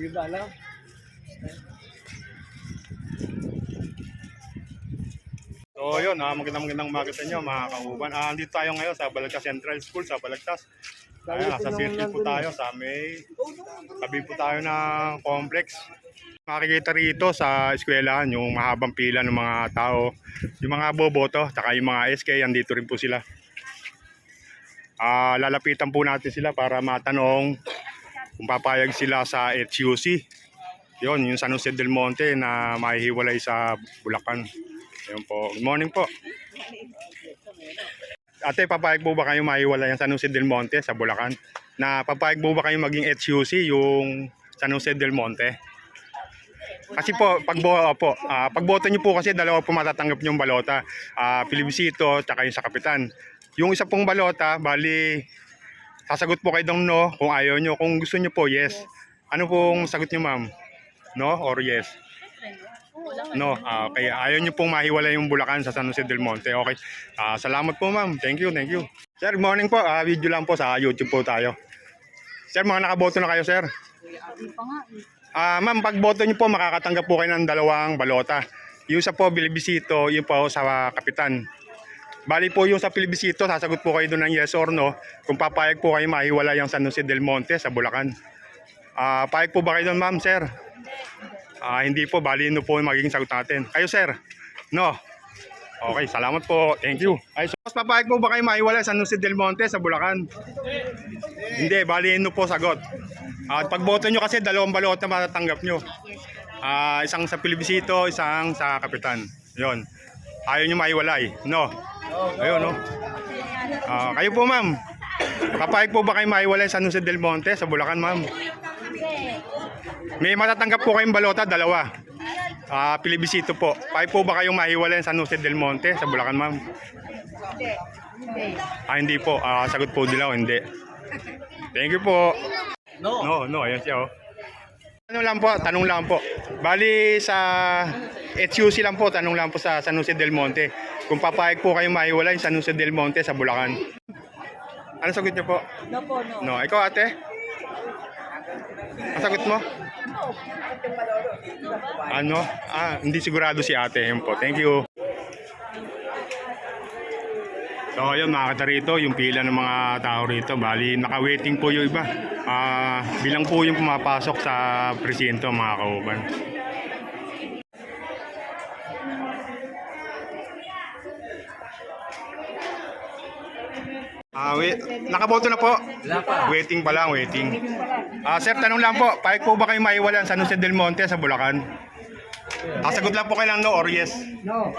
Di ba alam? So yun, ah, magandang magandang umaga sa inyo mga kauban. Ah, andito tayo ngayon sa Balagtas Central School sa Balagtas. Ayan, nasa circle po tayo sa may tabi po tayo ng complex. Makikita rito sa eskwelahan yung mahabang pila ng mga tao, yung mga boboto, taka yung mga SK, andito rin po sila. Ah, lalapitan po natin sila para matanong kung papayag sila sa HUC. Yon, yung San Jose del Monte na mahihiwalay sa Bulacan. Ayun po. Good morning po. Ate, papayag po ba kayo mahiwalay ang San Jose del Monte sa Bulacan? Na papayag po ba kayo maging HUC yung San Jose del Monte? Kasi po, pag, po, ah, pag boto niyo po kasi dalawa po matatanggap yung balota. Ah, Pilibisito, tsaka yung sa kapitan. Yung isa pong balota, bali, sasagot po kayo ng no kung ayaw nyo. Kung gusto nyo po, yes. Ano pong sagot nyo, ma'am? No or yes? No, ah, okay. Ayaw nyo pong mahiwalay yung Bulacan sa San Jose del Monte. Okay. Ah, salamat po, ma'am. Thank you, thank you. Sir, morning po. Ah, video lang po sa YouTube po tayo. Sir, mga nakaboto na kayo, sir. Ah, ma'am, pag boto niyo po, makakatanggap po kayo ng dalawang balota. Yung sa po, Bilibisito, yung po sa Kapitan. Bali po yung sa Pilibisito, sasagot po kayo doon ng yes or no kung papayag po kayo mahiwalay ang San Jose del Monte sa Bulacan. Ah, payag po ba kayo doon, ma'am, sir? Ah, hindi po, bali no po yung magiging sagot natin. Kayo, sir? No? Okay, salamat po. Thank you. Ay, so, mas papayag po ba kayo mahiwalay San Jose del Monte sa Bulacan? Hindi, bali no po sagot. At pag boto nyo kasi, dalawang balota matatanggap nyo. Ah, isang sa Pilibisito, isang sa Kapitan. Yon. Ayaw nyo mahiwalay. No? Ayun, no? Ah, kayo po, ma'am. Papayag po ba kayo mahiwalay San Jose del Monte sa Bulacan, ma'am? May matatanggap po kayong balota, dalawa. Ah, Pilibisito po. Payag po ba kayong mahiwalay San Jose del Monte sa Bulacan, ma'am? Ah, hindi po. Ah, sagot po nila o hindi. Thank you po. No. No, no, ayan siya oh. Ano lang po, tanong lang po. Bali sa HUC lang po, tanong lang po sa San Jose del Monte. Kung papayag po kayong mahiwalay San Jose del Monte sa Bulacan. Ano sagot niyo po? No po, no. No, ikaw ate? Ang sagot mo? Ano? Ah, hindi sigurado si ate. Yun po. Thank you. So, ayun, makakita rito yung pila ng mga tao rito. Bali, naka-waiting po yung iba. Ah, bilang po yung pumapasok sa presinto, mga kauban. Ah, wait. Nakaboto na po. Waiting pa lang, waiting. Ah, sir, tanong lang po, pahig po ba kayo maiwalan sa Jose del Monte sa Bulacan? Ah, sagot lang po kayo ng no or yes? No.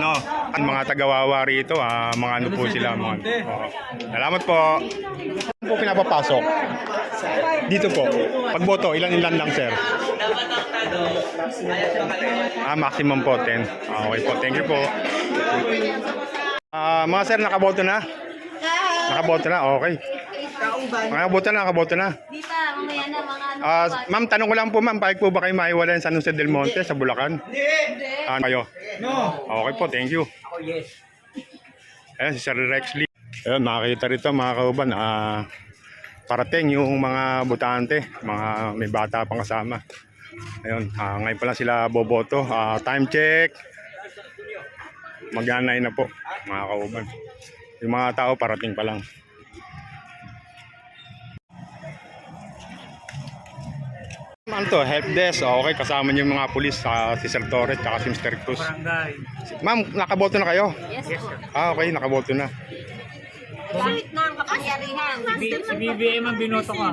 No. Ang mga tagawawa rito, ah, mga ano po sila. Mga, Oo. Salamat po. Ano po pinapapasok? Dito po. Pagboto, ilan-ilan lang, sir? Ah, maximum po, 10. Ah, okay po, thank you po. Ah, mga sir, nakaboto na? Nakaboto na, okay. Nakaboto na, nakaboto na. Di pa, mamaya na mga ano. Ah, ma'am, tanong ko lang po, ma'am, pahig po ba kayo maiwala sa San Jose del Monte sa Bulacan? Hindi. Ah, kayo? No. Okay po, thank you. Ako yes. Ayan, si Sir Rex Lee. Ayun, makakita rito mga kauban, ah, parating yung mga butante, mga may bata pang kasama. Ayun, ah, ngayon pa lang sila boboto. Ah, time check. Mag-anay na po, mga kauban. Yung mga tao parating pa lang. Ano to? Help desk. Okay, kasama niyo yung mga pulis, sa si Sir Torres, at si Mr. Cruz. Barangay. Ma'am, nakaboto na kayo? Yes po. Ah, okay, nakaboto na. Gamit na ang kapangyarihan. Si, B- si BBM ang binoto ka.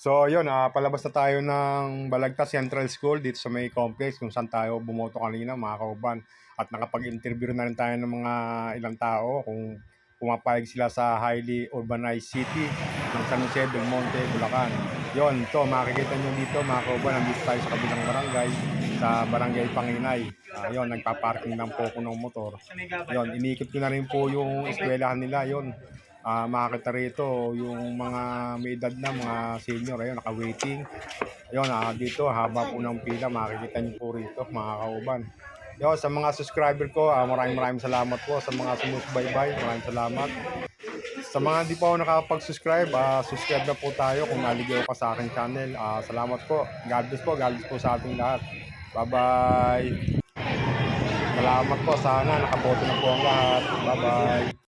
So, yun, ah, palabas na tayo ng Balagtas Central School dito sa may complex kung saan tayo bumoto kanina, mga kauban. At nakapag-interview na rin tayo ng mga ilang tao kung pumapayag sila sa highly urbanized city ng San Jose del Monte, Bulacan. Yon, to makikita nyo dito mga kauban, nandito tayo sa kabilang barangay, sa barangay Panginay. Ah, yon, nagpa-parking lang po ako ng motor. Yon, inikot ko na rin po yung eskwelahan nila, yon. Ah, makakita rito yung mga may edad na, mga senior, ayun, naka-waiting. Ayun, ah, dito, haba po ng pila, makikita niyo po rito, mga kauban. Yo, sa mga subscriber ko, ah, maraming maraming salamat po sa mga sumusubaybay. Maraming salamat. Sa mga hindi pa ako nakakapag-subscribe, ah, subscribe na po tayo kung naligaw ka sa aking channel. Ah, salamat po. God bless po. God bless po sa ating lahat. Bye-bye. Salamat po. Sana nakaboto na po ang lahat. Bye-bye.